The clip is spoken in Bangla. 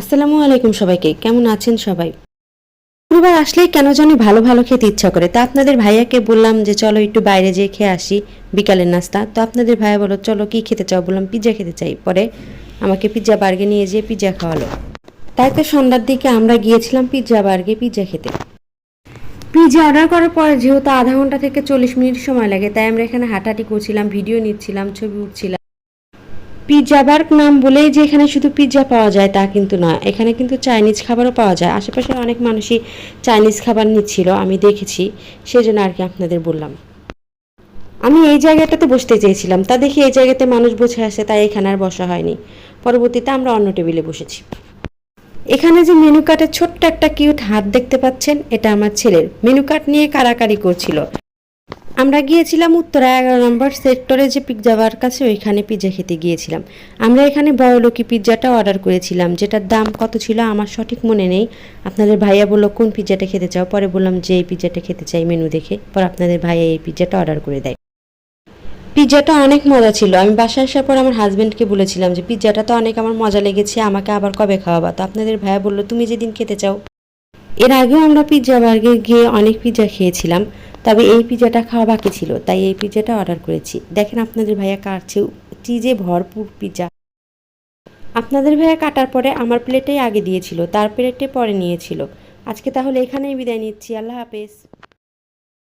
আসসালামু আলাইকুম সবাইকে, কেমন আছেন সবাই? শুক্রবার আসলেই কেন জানি ভালো ভালো খেতে ইচ্ছা করে। তা আপনাদের ভাইয়াকে বললাম যে, চলো একটু বাইরে যেয়ে খেয়ে আসি বিকালের নাস্তা। তো আপনাদের ভাইয়া বলো চলো কি খেতে চাও? বললাম পিৎজা খেতে চাই। পরে আমাকে পিৎজা বার্গে নিয়ে যেয়ে পিৎজা খাওয়ালো। তাই তো সন্ধ্যার দিকে আমরা গিয়েছিলাম পিৎজা বার্গে পিৎজা খেতে। পিৎজা অর্ডার করার পর যেহেতু আধা ঘণ্টা থেকে চল্লিশ মিনিট সময় লাগে, তাই আমরা এখানে হাঁটাহাঁটি করছিলাম, ভিডিও নিচ্ছিলাম, ছবি উঠছিলাম। পিৎজা বার্গ নাম বলেই যে এখানে শুধু পিৎজা পাওয়া যায় তা কিন্তু না এখানে কিন্তু চাইনিজ খাবারও পাওয়া যায়। আশেপাশে অনেক মানুষই চাইনিজ খাবার নিচ্ছিল, আমি দেখেছি। সেজন্য আর কি আপনাদের বললাম। আমি এই জায়গাটাতে বসতে চেয়েছিলাম। তা দেখি এই জায়গাতে মানুষ বসে আসে তাই এখানে আর বসা হয়নি। পরবর্তীতে আমরা অন্য টেবিলে বসেছি। এখানে যে মেনু কার্ডের ছোট্ট একটা কিউট হাত দেখতে পাচ্ছেন, এটা আমার ছেলের। মেনু কার্ড নিয়ে কারাকারি করছিল। আমরা গিয়েছিলাম উত্তরা এগারো নম্বর সেক্টরে যে পিৎজা বার কাছে, ওইখানে পিৎজা খেতে গিয়েছিলাম। আমরা এখানে বড়লোকি পিৎজাটা অর্ডার করেছিলাম, যেটার দাম কত ছিল আমার সঠিক মনে নেই। আপনাদের ভাইয়া বলল, কোন পিৎজাটা খেতে চাও? পরে বললাম, যে এই পিৎজাটা খেতে চাই মেনু দেখে। পর আপনাদের ভাইয়া এই পিৎজাটা অর্ডার করে দেয়। পিৎজাটা অনেক মজা ছিল। আমি বাসায় আসার পর আমার হাজব্যান্ডকে বলেছিলাম যে, পিৎজাটা তো অনেক আমার মজা লেগেছে, আমাকে আবার কবে খাওয়াবা? তো আপনাদের ভাইয়া বলল, তুমি যেদিন খেতে চাও। এর আগেও আমরা পিৎজা বার্গে গিয়ে অনেক পিৎজা খেয়েছিলাম। তবে এই পিজাটা খাওয়া বাকি ছিল, তাই এই পিজাটা অর্ডার করেছি। দেখেন আপনাদের ভাইয়া কাটছে চিজে ভরপুর পিজা আপনাদের ভাইয়া কাটার পরে আমার প্লেটেই আগে দিয়েছিল, তার প্লেটে পরে নিয়েছিল। আজকে তাহলে এখানেই বিদায় নিচ্ছি, আল্লাহ হাফেজ।